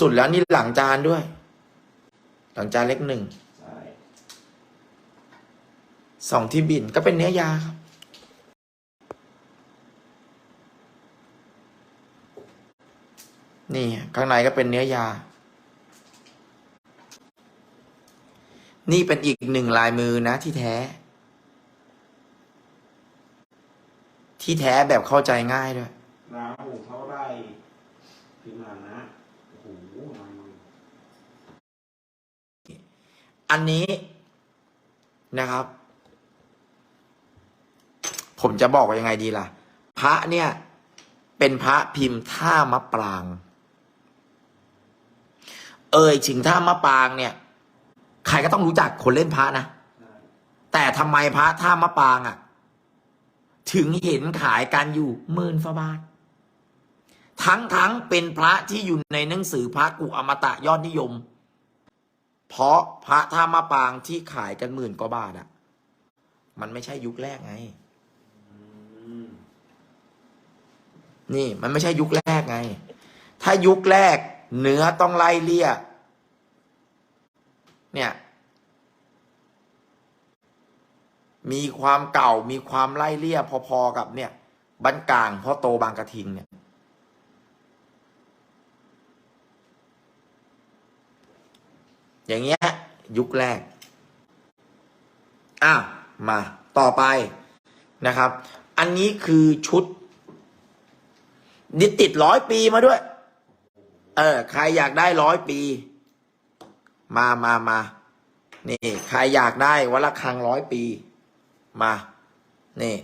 สุด ๆ แล้วนี่หลังจานด้วย หลังจานเล็กหนึ่งใช่สองที่บินก็เป็นเนื้อยาครับ นี่ข้างในก็เป็นเนื้อยา นี่เป็นอีกหนึ่งลายมือนะที่แท้ ที่แท้แบบเข้าใจง่ายด้วยราหูเท่าไหรพิมพ์มานะโอ้โหลายมือ อันนี้นะครับ ผมจะบอกว่ายังไงดีล่ะ พระเนี่ย เป็นพระพิมพ์ท่ามะปราง เอ่ยถึงท่ามะปรางเนี่ย ใครก็ต้องรู้จักคนเล่นพระนะ แต่ทำไมพระท่ามะปรางอะ่ะ ถึงเห็นขายกันอยู่หมื่นฟบาททั้งทั้งเป็นพระที่อยู่ในหนังสือพระกุอมตะยอดนิยม เพราะพระท่ามะปางที่ขายกันหมื่นกว่าบาทอะ่ะมันไม่ใช่ยุคแรกไง นี่มันไม่ใช่ยุคแรกไง ถ้ายุคแรกเนื้อต้องไล่เลี่ยเนี่ย มีความเก่ามีความไล่เลี่ยพอๆกับเนี่ยบ้นกลางพ่อโตบางกระทิงเนี่ย อย่างเงี้ยยุคแรกอ้าวมาต่อไปนะครับ อันนี้คือชุดดิติดร้อยปีมาด้วย เออ ใครอยากได้ร้อยปี มามามานี่ ใครอยากได้วัดละคังร้อยปี มา นี่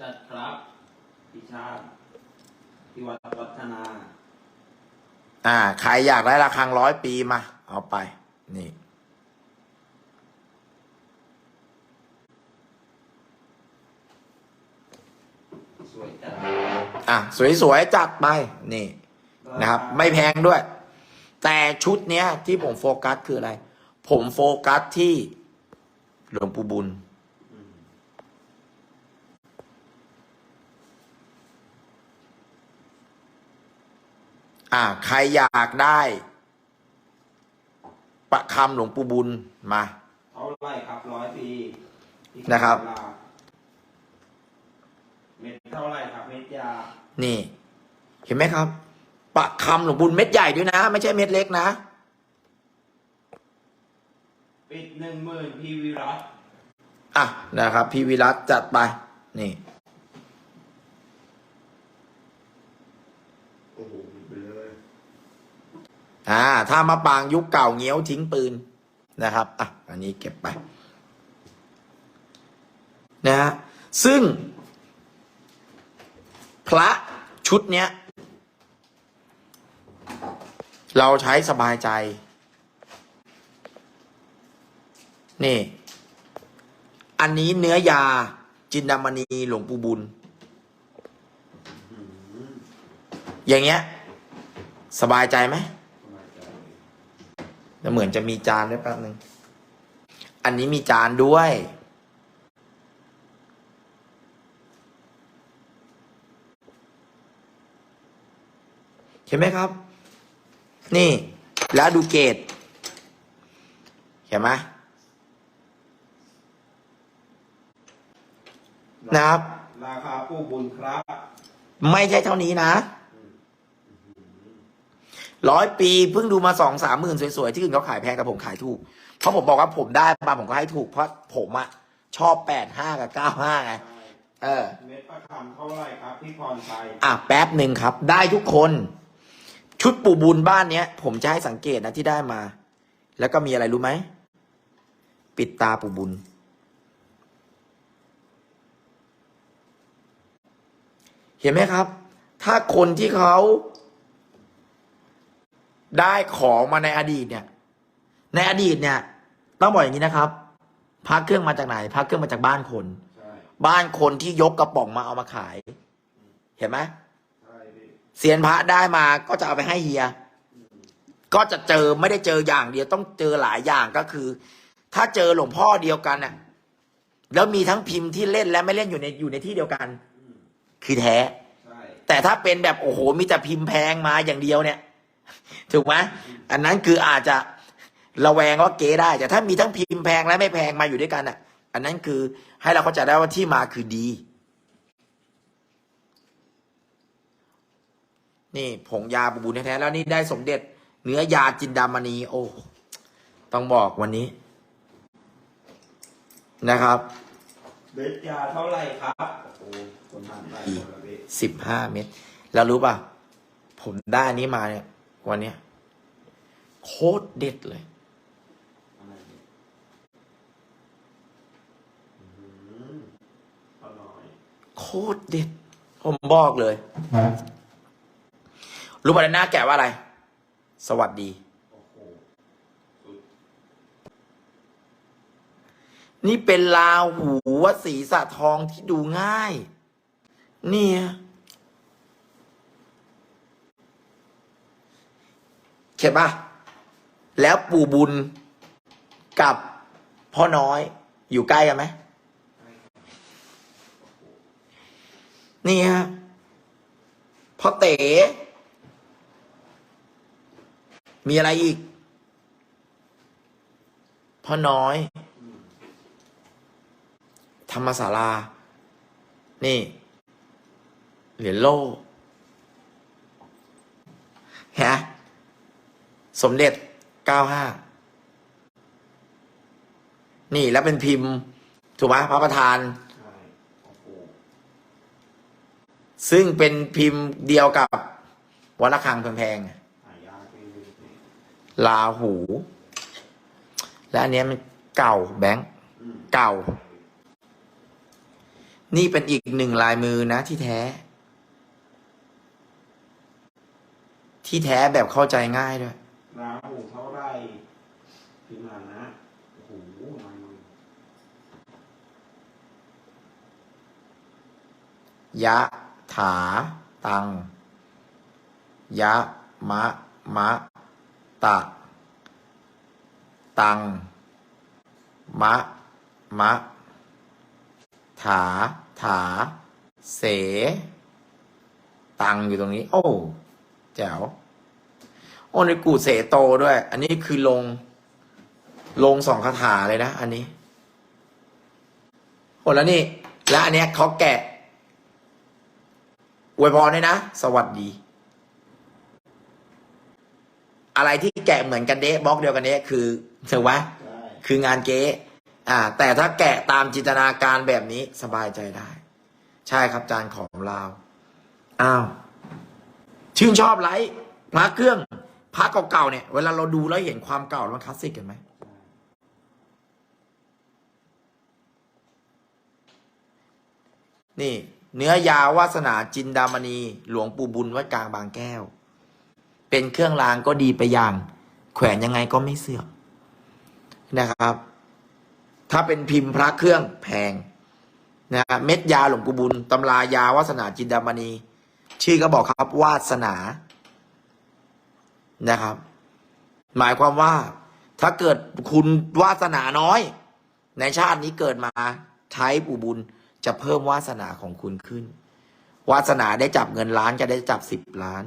จัดครับพิชาติที่วัดวัฒนา อ่า ใครอยากได้ระฆังร้อยปีมา เอาไป นี่ สวยจัดอะ สวยๆ จัดไป นี่ นะครับ ไม่แพงด้วย แต่ชุดเนี้ย ที่ผมโฟกัสคืออะไร ผมโฟกัสที่หลวงปู่บุญ อ่า ใครอยากได้ ประคำหลวงปู่บุญมาเท่าไหรครับร้อยปีที่นะครับเวลาเม็ดเท่าไหรครับ เม็ดยา นี่ เห็นไหมครับ ประคำหลวงปู่บุญเม็ดใหญ่ด้วยนะ ไม่ใช่เม็ดเล็กนะ ปิดหนึ่งหมื่นพีวีรัตอะนะครับ พี่วิรัตจัดไป นี่ โอ้โหไปเลย อ่า ถ้ามาปางยุคเก่าเงี้ยวทิ้งปืนนะครับอะอันนี้เก็บไปนะฮะซึ่ง พระชุดเนี้ย เราใช้สบายใจ นี่ อันนี้เนื้อยาจินดามณีหลวงปู่บุญอืมอย่างเงี้ย สบายใจไหม สบายใจ แล้ว เหมือนจะมีจานด้วยแป๊บนึง อันนี้มีจานด้วย เห็นไหมครับ นี่ แล้วดูเกตเห็นไหมนะครับ ราคาผู้บุญครับ ไม่ใช่เท่านี้นะ ร้อยปีเพิ่งดูมาสองสามหมื่นสวยๆ ที่อื่นเขาขายแพงแต่ผมขายถูก เพราะผมบอกว่าผมได้มาผมก็ให้ถูกเพราะผมอะชอบแปดห้ากับเก้าห้าไง เออ เม็ดประคำเท่าไหรครับพี่พรชัยอะแป๊บหนึ่งครับ ได้ทุกคน ชุดปู่บุญบ้านเนี้ย ผมจะให้สังเกตนะที่ได้มา แล้วก็มีอะไรรู้ไหม ปิดตาปู่บุญ เห็นไหมครับ ถ้าคนที่เขา ได้ของมาในอดีตเนี่ย ในอดีตเนี่ย ต้องบอกอย่างนี้นะครับพักเครื่องมาจากไหนพักเครื่องมาจากบ้านคนใช่บ้านคนที่ยกกระป๋องมาเอามาขาย เห็นไหมใช่พี่เซียนพระได้มาก็จะเอาไปให้เฮีย ก็จะเจอไม่ได้เจออย่างเดียวต้องเจอหลายอย่างก็คือ ถ้าเจอหลวงพ่อเดียวกันน่ะ แล้วมีทั้งพิมพ์ที่เล่นและไม่เล่นอยู่ในอยู่ในที่เดียวกันอืมคือแท้ใช่แต่ถ้าเป็นแบบโอ้โหมีแต่พิมพ์แพงมาอย่างเดียวเนี่ย ถูกไหมอันนั้นคืออาจจะระแวงว่าเก๊ได้ แต่ถ้ามีทั้งพิมพ์แพงและไม่แพงมาอยู่ด้วยกันอะ อันนั้นคือให้เราเข้าใจได้ว่าที่มาคือดี นี่ผงยาบูบูแท้ๆแล้วนี่ได้สมเด็จ เนื้อยาจินดามณี โอ้ ต้องบอกวันนี้ นะครับเบ็ดยาเท่าไหร่ครับโอ้โหคนทานได้คนละเบ็ดสิบห้าเม็ดแล้วรู้ป่ะ ผมได้อันนี้มาเนี่ย วันเนี้ยโคตรเด็ดเลยอะไรเนี่ยอื้อหืออร่อยโคตรเด็ด ผมบอกเลยรู้ป่ะหน้าแกะว่าอะไร สวัสดีโอ้โหสุดนี่เป็นลาวหูวัดศรีสะทองที่ดูง่าย เนี่ย เข็ดป่ะแล้วปู่บุญกับพ่อน้อยอยู่ใกล้กันไหมนี่ฮะพ่อเต๋มีอะไรอีก พ่อน้อย ธรรมศาลา นี่ เหรียญโล่ฮะ สมเด็จเก้าห้านี่แล้วเป็นพิมพ์ ถูกไหมพระประธานใช่โอ้โหซึ่งเป็นพิมพ์เดียวกับวัดระฆังแพงๆหายากไปเลยเนี่ยลาหู และอันเนี้ยมันเก่าแบงค์อืมเก่า นี่เป็นอีกหนึ่งลายมือนะที่แท้ ที่แท้แบบเข้าใจง่ายด้วย ราหูเท่าไรพิมพ์นะโอ้โหลายมือยะถาตัง ยะมะมะตะ ตัง มะมะถาถา เส ตังอยู่ตรงนี้ โอ้ แจ๋ว โอ้ในกูเสโตด้วย อันนี้คือลง ลงสองคาถาเลยนะ อันนี้โอ้แล้วนี่ แล้วอันเนี้ยเขาแกะอวยพรด้วยนะ สวัสดี อะไรที่แกะเหมือนกันเด้บล็อกเดียวกันเด้คือถูกไหมใช่คืองานเก๊อ่า แต่ถ้าแกะตามจินตนาการแบบนี้สบายใจได้ ใช่ครับจานของเราวอ้าว ชื่นชอบไลท์พระเครื่อง พระเก่าๆเนี่ยเวลาเราดูแล้วเห็นความเก่ามันคลาสสิกเห็นไหมนี่ เนื้อยาวาสนาจินดามณี หลวงปู่บุญวัดกลางบางแก้ว เป็นเครื่องรางก็ดีไปอย่าง แขวนยังไงก็ไม่เสื่อมนะครับ ถ้าเป็นพิมพ์พระเครื่องแพงนะเม็ดยาหลวงปู่บุญตำรายาวาสนาจินดามณี ชื่อก็บอกครับวาสนา นะครับ หมายความว่า ถ้าเกิดคุณวาสนาน้อย ในชาตินี้เกิดมาใช้ปู่บุญจะเพิ่มวาสนาของคุณขึ้น วาสนาได้จับเงินล้านจะได้จับสิบล้าน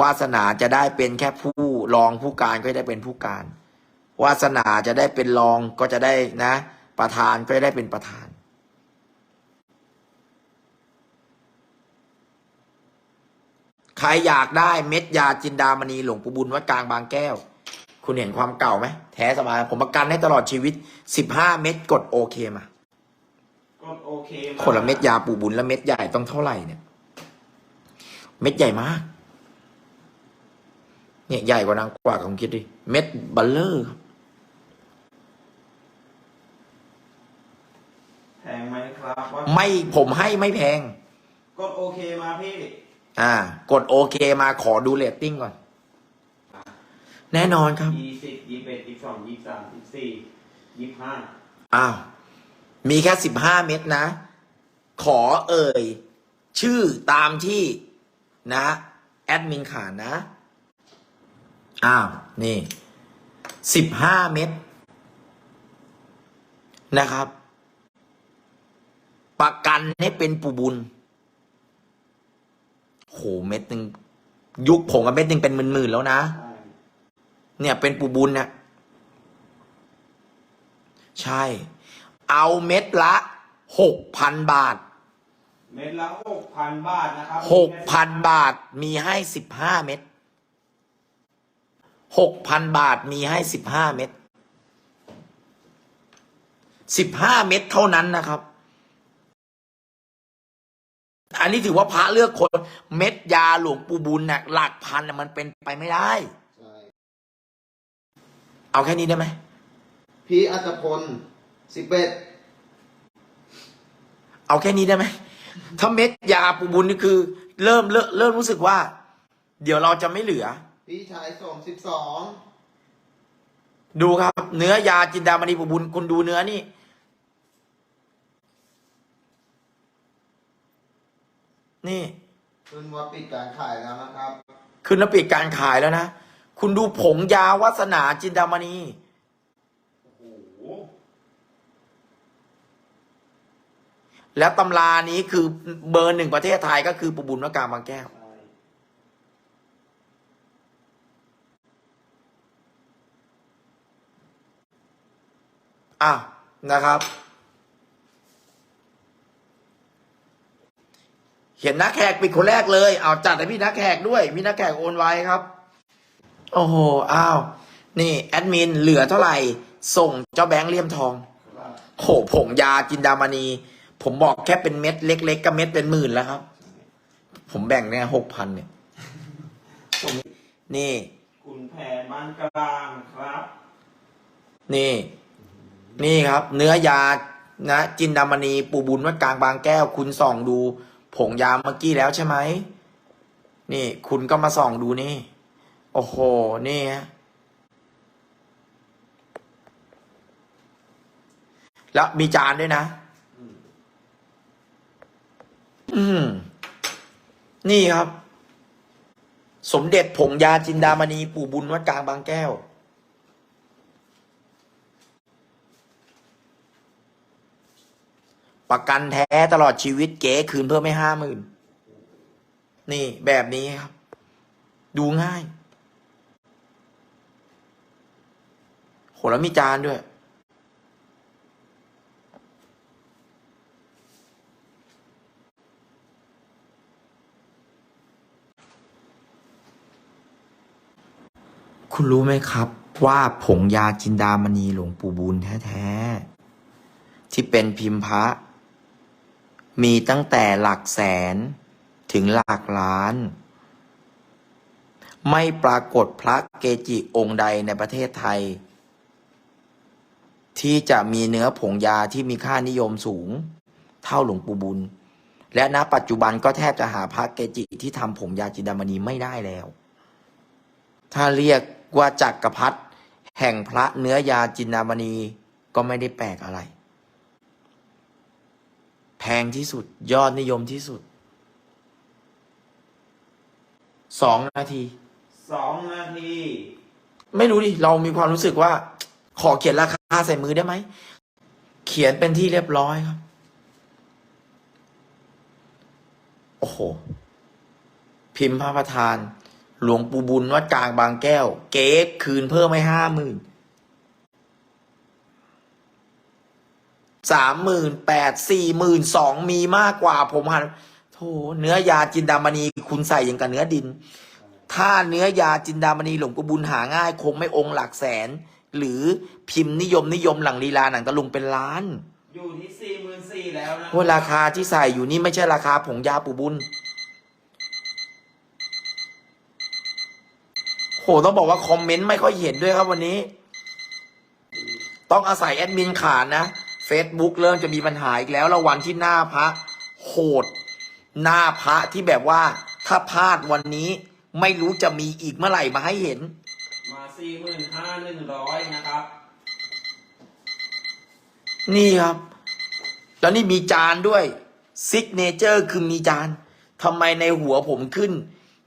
วาสนาจะได้เป็นแค่ผู้รองผู้การก็ได้เป็นผู้การ วาสนาจะได้เป็นรองก็จะได้นะ ประธานก็ได้เป็นประธาน ใครอยากได้เม็ดยาจินดามณีหลวงปู่บุญวัดกลางบางแก้ว คุณเห็นความเก่าไหมแท้สบาย ผมประกันให้ตลอดชีวิต15เม็ดกดโอเคมากดโอเคมาคนละเม็ดยาปู่บุญแล้วเม็ดใหญ่ต้องเท่าไหร่เนี่ย เม็ดใหญ่มาก เนี่ยใหญ่กว่านางกว่าผมคิดดิเม็ดบัลเลอร์ครับแพงไหมครับว่าไม่ผมให้ไม่แพง กดโอเคมาพี่ อ่า กดโอเคมาขอดูเรตติ้งก่อน แน่นอนครับ ยี่สิบยี่สิบเอ็ดยี่สิบสองยี่สิบสามยี่สิบสี่ยี่สิบห้าอ้าว มีแค่สิบห้าเม็ดนะ ขอเอ่ย ชื่อตามที่นะ แอดมินขานนะ อ้าว นี่สิบห้าเม็ดนะครับ ประกันให้เป็นปูบุญ โหเม็ดหนึ่งยุคผงกับเม็ดหนึ่งเป็นหมื่นๆแล้วนะใช่เนี่ยเป็นปูบุญเนี่ยใช่ เอาเม็ดละหกพันบาท เม็ดละหกพันบาทนะครับหกพันบาทมีให้สิบห้าเม็ดหกพันบาทมีให้สิบห้าเม็ดสิบห้าเม็ดเท่านั้นนะครับ อันนี้ถือว่าพระเลือกคนเม็ดยาหลวงปู่บุญน่ะหลักพันน่ะมันเป็นไปไม่ได้ ใช่เอาแค่นี้ได้ไหมพี่อัตพลสิบเอ็ดเอาแค่นี้ได้ไหมถ้าเม็ดยาปูบุญนี่คือ เริ่มเริ่มเริ่มรู้สึกว่า เดี๋ยวเราจะไม่เหลือ พี่ชายสองสิบสองดูครับ เนื้อยาจินดามณีปูบุญคุณดูเนื้อนี่ นี่ ขึ้นว่าปิดการขายแล้วนะครับ ขึ้นแล้วปิดการขายแล้วนะ คุณดูผงยาวัสนาจินดามณีโอ้โหแล้วตำรานี้คือเบอร์หนึ่งประเทศไทยก็คือปูบุญวกาบางแก้วใช่อะนะครับ เห็นนักแขกปิดคนแรกเลย เอาจัดให้พี่นักแขกด้วยพี่นักแขกโอนไว้ครับ โอ้โห อ้าว นี่แอดมินเหลือเท่าไหร่ ส่งเจ้าแบงค์เลี่ยมทองครับโหผงยาจินดามณีผมบอกแค่เป็นเม็ดเล็ก ๆ ก็เม็ดเป็นหมื่นแล้วครับ ผมแบ่งเนี่ยหกพันเนี่ย นี่ คุณแผนบ้านกลางครับ นี่ นี่ครับ เนื้อยานะ จินดามณีปูบุญวัดกลางบางแก้ว คุณส่องดู ผงยาเมื่อกี้แล้วใช่ไหม นี่คุณก็มาส่องดูนี่ โอ้โห นี่ฮะแล้วมีจานด้วยนะ อืมอืมนี่ครับ สมเด็จผงยาจินดามณีปู่บุญวัดกลางบางแก้ว ประกันแท้ตลอดชีวิตเก๋คืนเพิ่มไม่ห้าหมื่นนี่แบบนี้ครับ ดูง่ายโหแล้วมีจานด้วย คุณรู้ไหมครับ ว่าผงยาจินดามณีหลวงปู่บุญแท้ ๆ ที่เป็นพิมพ์พระ มีตั้งแต่หลักแสนถึงหลักล้าน ไม่ปรากฏพระเกจิองค์ใดในประเทศไทย ที่จะมีเนื้อผงยาที่มีค่านิยมสูง เท่าหลวงปู่บุญ และณปัจจุบันก็แทบจะหาพระเกจิที่ทำผงยาจินดามณีไม่ได้แล้ว ถ้าเรียกว่าจักรพรรดิแห่งพระเนื้อยาจินดามณีก็ไม่ได้แปลกอะไร แพงที่สุด ยอดนิยมที่สุด สองนาที สองนาที ไม่รู้ดิ เรามีความรู้สึกว่า ขอเขียนราคาใส่มือได้ไหม เขียนเป็นที่เรียบร้อยครับ โอ้โห พิมพ์พระประธาน หลวงปู่บุญวัดกลางบางแก้ว เก๊กคืนเพิ่มให้ห้าหมื่น สามหมื่นแปดสี่หมื่นสองมีมากกว่าผมหันโธ่เนื้อยาจินดามณีคุณใส่อย่างกับเนื้อดิน ถ้าเนื้อยาจินดามณีหลวงปู่บุญหาง่าย คงไม่องค์หลักแสน หรือพิมพ์นิยมนิยมหลังลีลาหนังตะลุงเป็นล้านอยู่ที่สี่หมื่นสี่แล้วนะว่าราคาที่ใส่อยู่นี่ไม่ใช่ราคาผงยาปู่บุญโหต้องบอกว่าคอมเมนต์ไม่ค่อยเห็นด้วยครับวันนี้ ต้องอาศัยแอดมินขานนะ Facebook เริ่มจะมีปัญหาอีกแล้วแล้ววันที่หน้าพระโหด หน้าพระที่แบบว่าถ้าพลาดวันนี้ไม่รู้จะมีอีกเมื่อไหร่มาให้เห็น มาสี่หมื่นห้าหนึ่งร้อยนะครับ นี่ครับ แล้วนี่มีจานด้วยซิกเนเจอร์คือมีจานทำไมในหัวผมขึ้น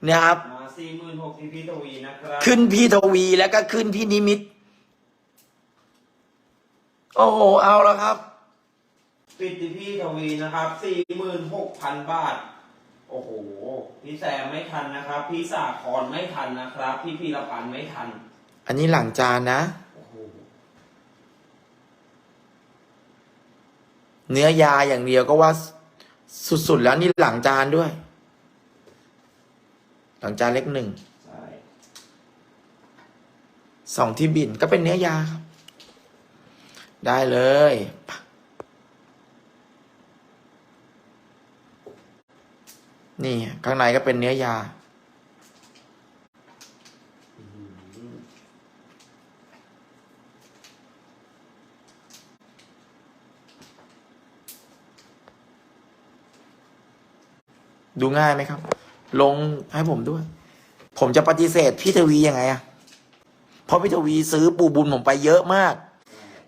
นะครับ มาสี่หมื่นหกที่พี่ทวีนะครับ ขึ้นพี่ทวีแล้วก็ขึ้นพี่นิมิต โอ้โหเอาแล้วครับ ปิดที่พี่ทวีนะครับสี่หมื่นหกพันบาท โอ้โห พี่แซมไม่ทันนะครับ พี่สาครไม่ทันนะครับ พี่พีรพันธ์ไม่ทัน อันนี้หลังจานนะ โอ้โห เนื้อยาอย่างเดียวก็ว่าสุดๆแล้วนี่หลังจานด้วย หลังจานเล็กหนึ่งใช่ สองที่บินก็เป็นเนื้อยาครับ ได้เลย นี่ข้างในก็เป็นเนื้อยา ดูง่ายไหมครับ ลงให้ผมด้วย ผมจะปฏิเสธพี่ทวียังไงอะเพราะพี่ทวีซื้อปูบุญผมไปเยอะมาก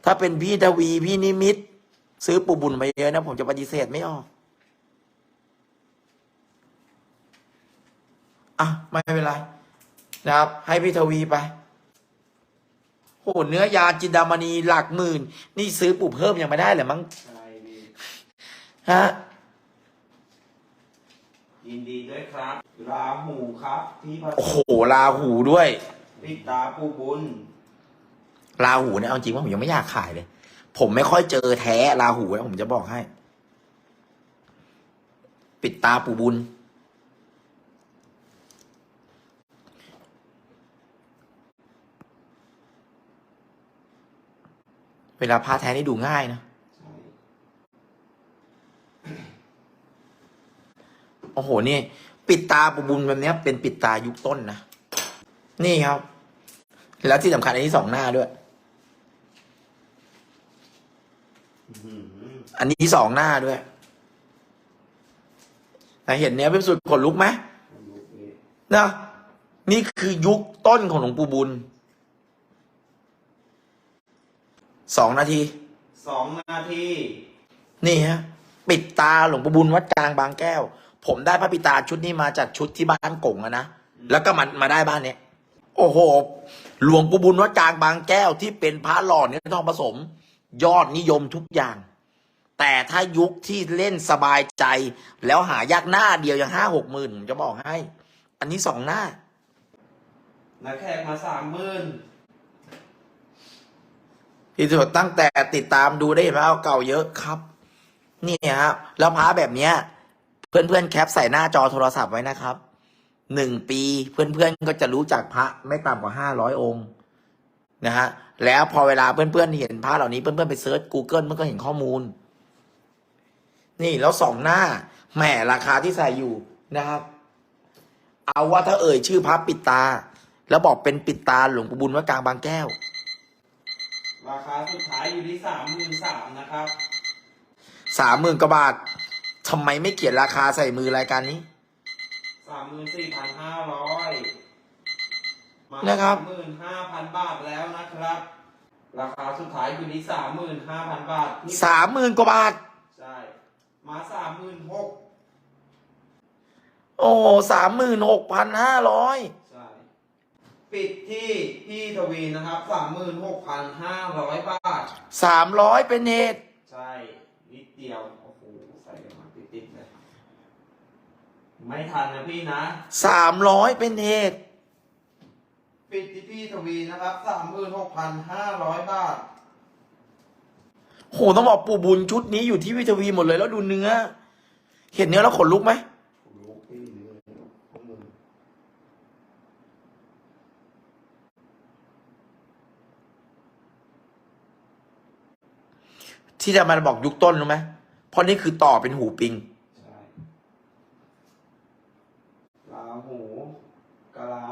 ถ้าเป็นพี่ทวีพี่นิมิต ซื้อปูบุญไปเยอะนะ ผมจะปฏิเสธไม่ออกอะไม่เป็นไรนะครับ ให้พี่ทวีไปโหเนื้อยาจินดามณีหลักหมื่น นี่ซื้อปูเพิ่มยังไม่ได้เลยมั้งใช่พี่ฮะยินดีด้วยครับ ราหูครับที่พระโอ้โหลาหูด้วยปิดตาผู้บุญ ลาหูเนี่ยเอาจริงว่าผมยังไม่อยากขายเลย ผมไม่ค่อยเจอแท้ลาหูนะผมจะบอกให้ ปิดตาปูบุญ เวลาพาแท้นี่ดูง่ายนะโอ้โห นี่ ปิดตาปูบุญแบบนี้เป็นปิดตายุคต้นนะ นี่ครับ แล้วที่สำคัญอันนี้สองหน้าด้วย อื้อหื ออันนี้สองหน้าด้วยแต่เห็นเนี้ยเป็นสุดขนลุกไหมขนลุกพี่นะนี่คือยุคต้นของหลวงปู่บุญ สองนาที สองนาที นี่ฮะ ปิดตาหลวงปู่บุญวัดกลางบางแก้ว ผมได้พระปิตาชุดนี้มาจากชุดที่บ้านกงอะนะ แล้วก็มามาได้บ้านเนี้ย โอ้โห หลวงปู่บุญวัดกลางบางแก้วที่เป็นพระหล่อเนื้อทองผสม ยอดนิยมทุกอย่าง แต่ถ้ายุคที่เล่นสบายใจ แล้วหายากหน้าเดียวอย่างห้าหกหมื่นผมจะบอกให้ อันนี้สองหน้านักแขกมาสามหมื่นที่สุดตั้งแต่ติดตามดูได้เห็นไหมว่าเก่าเยอะครับ นี่ฮะแล้วพระแบบเนี้ย เพื่อนๆแคปใส่หน้าจอโทรศัพท์ไว้นะครับหนึ่งปีเพื่อนๆก็จะรู้จักพระไม่ต่ำกว่าห้าร้อยองค์นะฮะแล้วพอเวลาเพื่อนๆเห็นพระเหล่านี้เพื่อนๆไปเซิร์ช Google มันก็เห็นข้อมูล นี่แล้วสองหน้าแหมราคาที่ใส่อยู่นะครับ เอาว่าถ้าเอ่ยชื่อพระปิดตา แล้วบอกเป็นปิดตาหลวงปู่บุญวัดกลางบางแก้ว ราคาสุดท้ายอยู่ที่สามหมื่นสามนะครับสามหมื่นกว่าบาททำไมไม่เขียนราคาใส่มือรายการนี้ สามหมื่นสี่พันห้าร้อยมานะครับหมื่นห้าพันบาทแล้วนะครับ ราคาสุดท้ายอยู่ที่สามหมื่นห้าพันบาทนี่สามหมื่นกว่าบาท ใช่มาสามหมื่นหกโอ้สามหมื่นหกพันห้าร้อยใช่ ปิดที่พี่ทวีนะครับสามหมื่นหกพันห้าร้อยบาท สามร้อยเป็นเหตุ ใช่ นิดเดียว โอ้โห ใส่กันมาติดๆเลย ไม่ทันนะพี่นะ สามร้อยเป็นเหตุ ปิดที่พี่ทวีนะครับสามหมื่นหกพันห้าร้อยบาท โหต้องบอกปู่บุญชุดนี้อยู่ที่วิทวีหมดเลยแล้วดูเนื้อ เห็นเนื้อแล้วขนลุกไหมลูกพี่เนื้อข้อมือที่จะมาบอกยุคต้นรู้ไหมเพราะนี่คือต่อเป็นหูปิงใช่ลาหูกะลา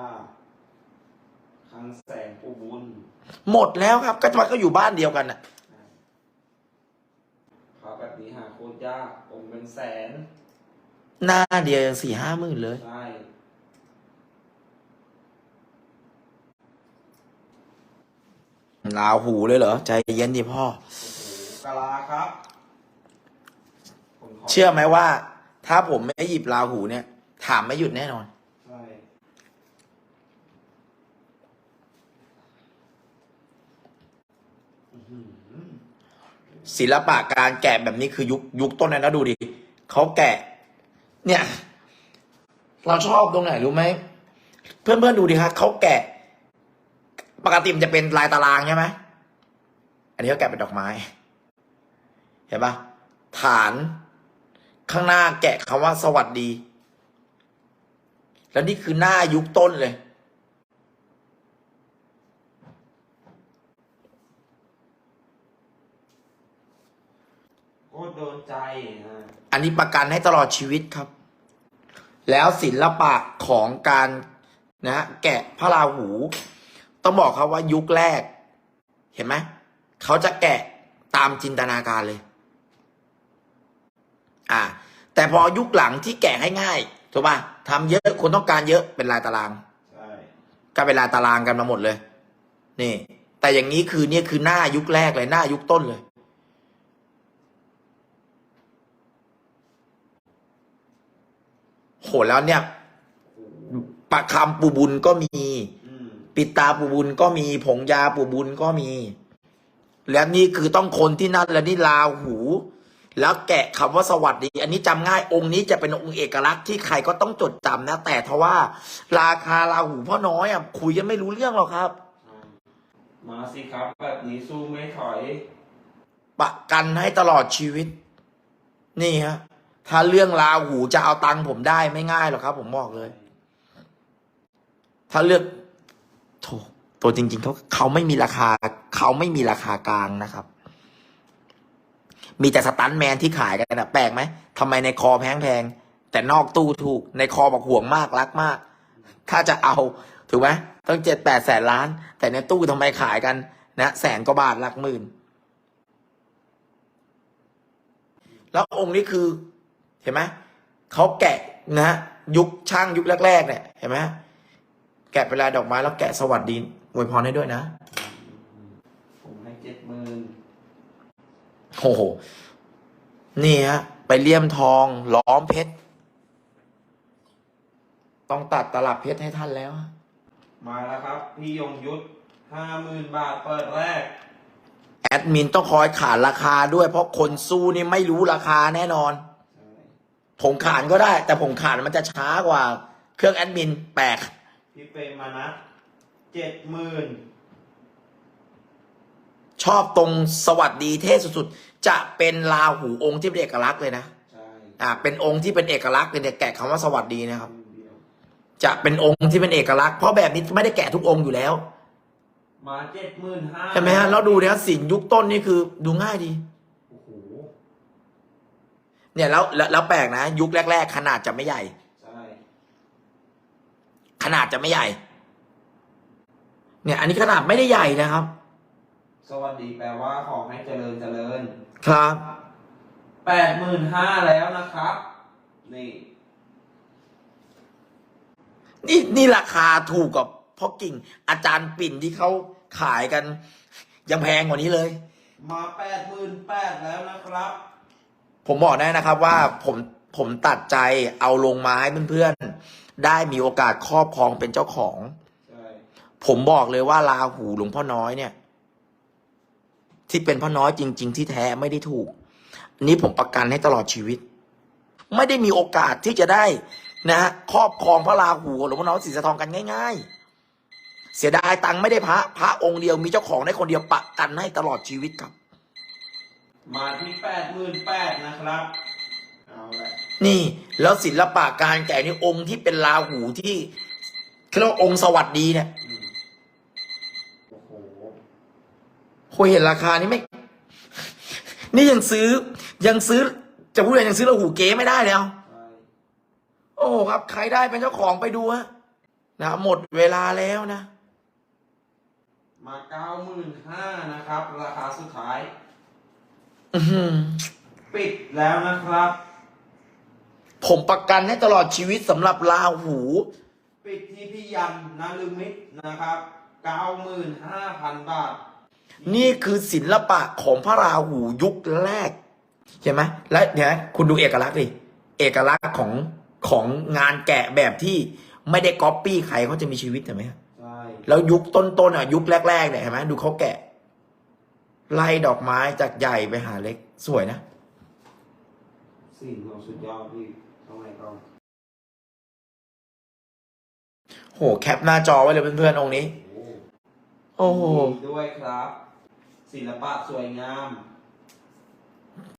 คังแสงปูบุญ หมดแล้วครับ ก็มันก็อยู่บ้านเดียวกันน่ะ พระแบบนี้หาโคตร ยากองค์เป็นแสน หน้าเดียวยังสี่ห้าหมื่นเลย ใช่ลาหูเลยเหรอ ใจเย็นดิพ่อ โอ้โหกะลาครับผมขเชื่อไหมว่า ถ้าผมไม่หยิบลาหูเนี่ย ถามไม่หยุดแน่นอน ใช่อื้อหือ ศิลปะการแกะแบบนี้คือยุคยุคต้นเลยนะดูดิเขาแกะ เนี่ย เราชอบตรงไหนรู้ไหมเพื่อนๆดูดิครับเขาแกะ ปกติมันจะเป็นลายตารางใช่ไหมอันนี้เขาแกะเป็นดอกไม้ เห็นปะฐานข้างหน้าแกะคำว่าสวัสดี แล้วนี่คือหน้ายุคต้นเลย ตรโดนใจนะอันนี้ประกันให้ตลอดชีวิตครับ แล้วศิลปะของการนะฮะแกะพระราหู ต้องบอกครับว่ายุคแรก เห็นไหมเขาจะแกะตามจินตนาการเลย อ่า แต่พอยุคหลังที่แกะให้ง่ายถูกป่ะทำเยอะคนต้องการเยอะเป็นลายตาราง ใช่ก็เป็นลายตารางกันมาหมดเลย นี่ แต่อย่างนี้คือเนี่ยคือหน้ายุคแรกเลยหน้ายุคต้นเลย โหแล้วเนี่ยปากคำปูบุญก็มีอืมปิดตาปูบุญก็มี ผงยาปูบุญก็มี และนี่คือต้องคนที่นั่นและนี่ลาหู แล้วแกะคำว่าสวัสดี อันนี้จำง่ายองค์นี้จะเป็นองค์เอกลักษณ์ที่ใครก็ต้องจดจำนะ แต่ทว่า ราคาลาหูพ่อน้อยอะคุยกันไม่รู้เรื่องหรอกครับใช่มาสิครับแบบนี้สู้ไม่ถอย ประกันให้ตลอดชีวิต นี่ฮะ ถ้าเรื่องลาหูจะเอาตังค์ผมได้ไม่ง่ายหรอกครับ ผมบอกเลย ถ้าเลือกโถตัวจริง ๆเขาเขาไม่มีราคา เขาไม่มีราคากลางนะครับ มีแต่สตันแมนที่ขายกันนะแปลกไหมทำไมในคอแพงแพงๆแต่นอกตู้ถูก ในคอบอกห่วงมากรักมาก ถ้าจะเอาถูกไหมต้องเจ็ดแปดแสนล้าน แต่ในตู้ทำไมขายกัน นะแสนกว่าบาทหลักหมื่น แล้วองค์นี้คือ เห็นไหมเขาแกะนะฮะยุคช่างยุคแรก ๆ เนี่ยเห็นไหมแกะเป็นลายดอกไม้แล้วแกะสวัสดีอวยพรให้ด้วยนะ ผมให้เจ็ดหมื่นโอ้โหนี่ฮะไปเลี่ยมทองล้อมเพชร ต้องตัดตลับเพชรให้ท่านแล้ว มาแล้วครับ พี่ยงยุทธห้าหมื่นบาทเปิดแรก แอดมินต้องคอยขานราคาด้วยเพราะคนสู้นี่ไม่รู้ราคาแน่นอนใช่ ผมขานก็ได้ แต่ผมขานมันจะช้ากว่าเครื่องแอดมินแปลกพี่เฟรมมานะเจ็ดหมื่นชอบตรงสวัสดีเท่สุดๆ จะเป็นลาหูองค์ที่เป็นเอกลักษณ์เลยนะใช่อ่าเป็นองค์ที่เป็นเอกลักษณ์เลยเนี่ยแกะคำว่าสวัสดีนะครับหมื่นเดียวจะเป็นองค์ที่เป็นเอกลักษณ์เพราะแบบนี้ไม่ได้แกะทุกองค์อยู่แล้วมาเจ็ดหมื่นห้าใช่ไหมฮะแล้วดูเนี่ยสินยุคต้นนี่คือดูง่ายดีโอ้โห เนี่ยแล้วแล้วแล้วแปลกนะ ยุคแรก ๆ ขนาดจะไม่ใหญ่ ใช่ขนาดจะไม่ใหญ่ เนี่ย อันนี้ขนาดไม่ได้ใหญ่นะครับ สวัสดีแปลว่าขอให้เจริญเจริญครับ แปดหมื่นห้าแล้วนะครับ นี่นี่นี่ราคาถูกกับพ่อกิ่ง อาจารย์ปิ่นที่เขาขายกัน ยังแพงกว่านี้เลย มาแปดหมื่นแปดแล้วนะครับ ผมบอกได้นะครับว่าผมผมตัดใจเอาลงมาให้เพื่อนๆ ได้มีโอกาสครอบครองเป็นเจ้าของใช่ผมบอกเลยว่าลาหูหลวงพ่อน้อยเนี่ย ที่เป็นพ่อน้อยจริง ๆ ที่แท้ไม่ได้ถูกอันนี้ผมประกันให้ตลอดชีวิต ไม่ได้มีโอกาสที่จะได้นะฮะครอบครองพระราหูหลวงพ่อน้อยสีสะทองกันง่าย ๆ เสียดายตังค์ไม่ได้พระ พระองค์เดียวมีเจ้าของได้คนเดียวประกันให้ตลอดชีวิตครับ มาที่แปดหมื่นแปดนะครับ เอาละนี่ แล้วศิลปะการแกะนี่องค์ที่เป็นราหูที่เขาเรียกว่าองค์สวัสดีเนี่ยอืมโอ้โห โหเห็นราคานี่ไม่ นี่ยังซื้อ ยังซื้อ จะพูดอะไรยังซื้อราหูเก๋ไม่ได้แล้ว ใช่โอ้ครับ ใครได้เป็นเจ้าของไปดูฮะนะหมดเวลาแล้วนะ มาเก้าหมื่นห้านะครับ ราคาสุดท้าย อื้อหือ ปิดแล้วนะครับ ผมประกันให้ตลอดชีวิตสำหรับราหู ปิดที่พี่ยันนาลืมิตนะครับเก้าหมื่นห้าพันบาท นี่คือศิลปะของพระราหูยุคแรก ใช่ไหมและเนี่ยนะคุณดูเอกลักษณ์ดิเอกลักษณ์ของของงานแกะแบบที่ไม่ได้ก๊อปปี้ใครเขาจะมีชีวิตเห็นไหมฮะใช่ แล้วยุคต้นๆอะยุคแรกๆเนี่ยเห็นไหมดูเขาแกะ ไล่ดอกไม้จากใหญ่ไปหาเล็กสวยนะสิ่งของสุดยอดพี่สมัยก่อนโหแคปหน้าจอไว้เลยเพื่อนๆองค์นี้ โอ้โอ้โหดีด้วยครับ ศิลปะสวยงาม